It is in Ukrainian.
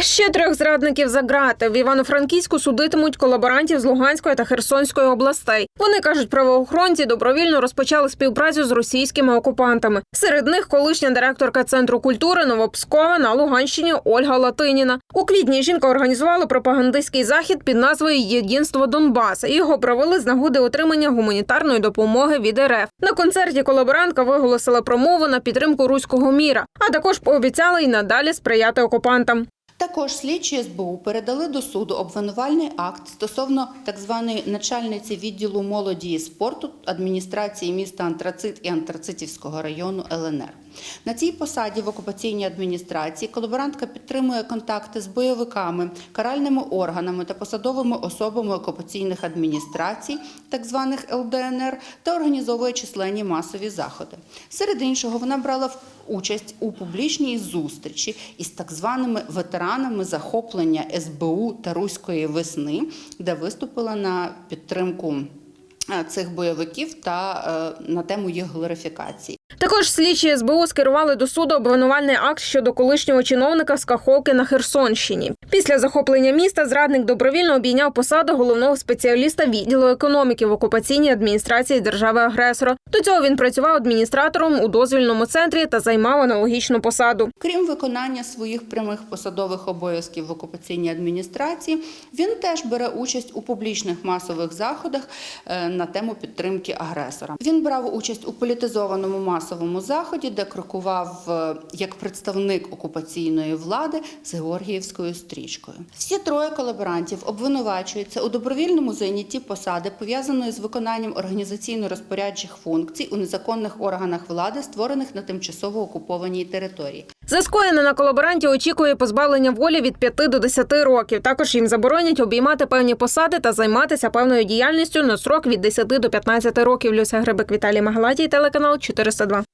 Ще трьох зрадників за грати в Івано-Франківську судитимуть колаборантів з Луганської та Херсонської областей. Вони кажуть, правоохоронці добровільно розпочали співпрацю з російськими окупантами. Серед них колишня директорка центру культури Новопскова на Луганщині Ольга Латиніна. У квітні жінка організувала пропагандистський захід під назвою Єдинство Донбаса. Його провели з нагоди отримання гуманітарної допомоги від РФ. На концерті колаборантка виголосила промову на підтримку руського міра, а також пообіцяла й надалі сприяти окупантам. Також слідчі СБУ передали до суду обвинувальний акт стосовно так званої начальниці відділу молоді і спорту адміністрації міста Антрацит і Антрацитівського району ЛНР. На цій посаді в окупаційній адміністрації колаборантка підтримує контакти з бойовиками, каральними органами та посадовими особами окупаційних адміністрацій, так званих ЛДНР, та організовує численні масові заходи. Серед іншого, вона брала участь у публічній зустрічі із так званими ветеранами захоплення СБУ та Руської весни, де виступила на підтримку е, цих бойовиків та е, на тему їх глорифікації. Також слідчі СБУ скерували до суду обвинувальний акт щодо колишнього чиновника з Каховки на Херсонщині. Після захоплення міста зрадник добровільно обійняв посаду головного спеціаліста відділу економіки в окупаційній адміністрації держави-агресора. До цього він працював адміністратором у дозвільному центрі та займав аналогічну посаду. Крім виконання своїх прямих посадових обов'язків в окупаційній адміністрації, він теж бере участь у публічних масових заходах е, на тему підтримки агресора. Він брав участь у політизованому масовому заході, де крокував е, як представник окупаційної влади з Георгіївською стрічкою. Всі троє колаборантів обвинувачуються у добровільному зайнятті посади, пов'язаної з виконанням організаційно-розпорядчих функцій у незаконних органах влади, створених на тимчасово окупованій території. За скоєне на колаборанті очікує позбавлення волі від 5 до 10 років. Також їм заборонять обіймати певні посади та займатися певною діяльністю на срок від 10 до 15 років. Люся Грибик Віталій Магалатій, телеканал 402.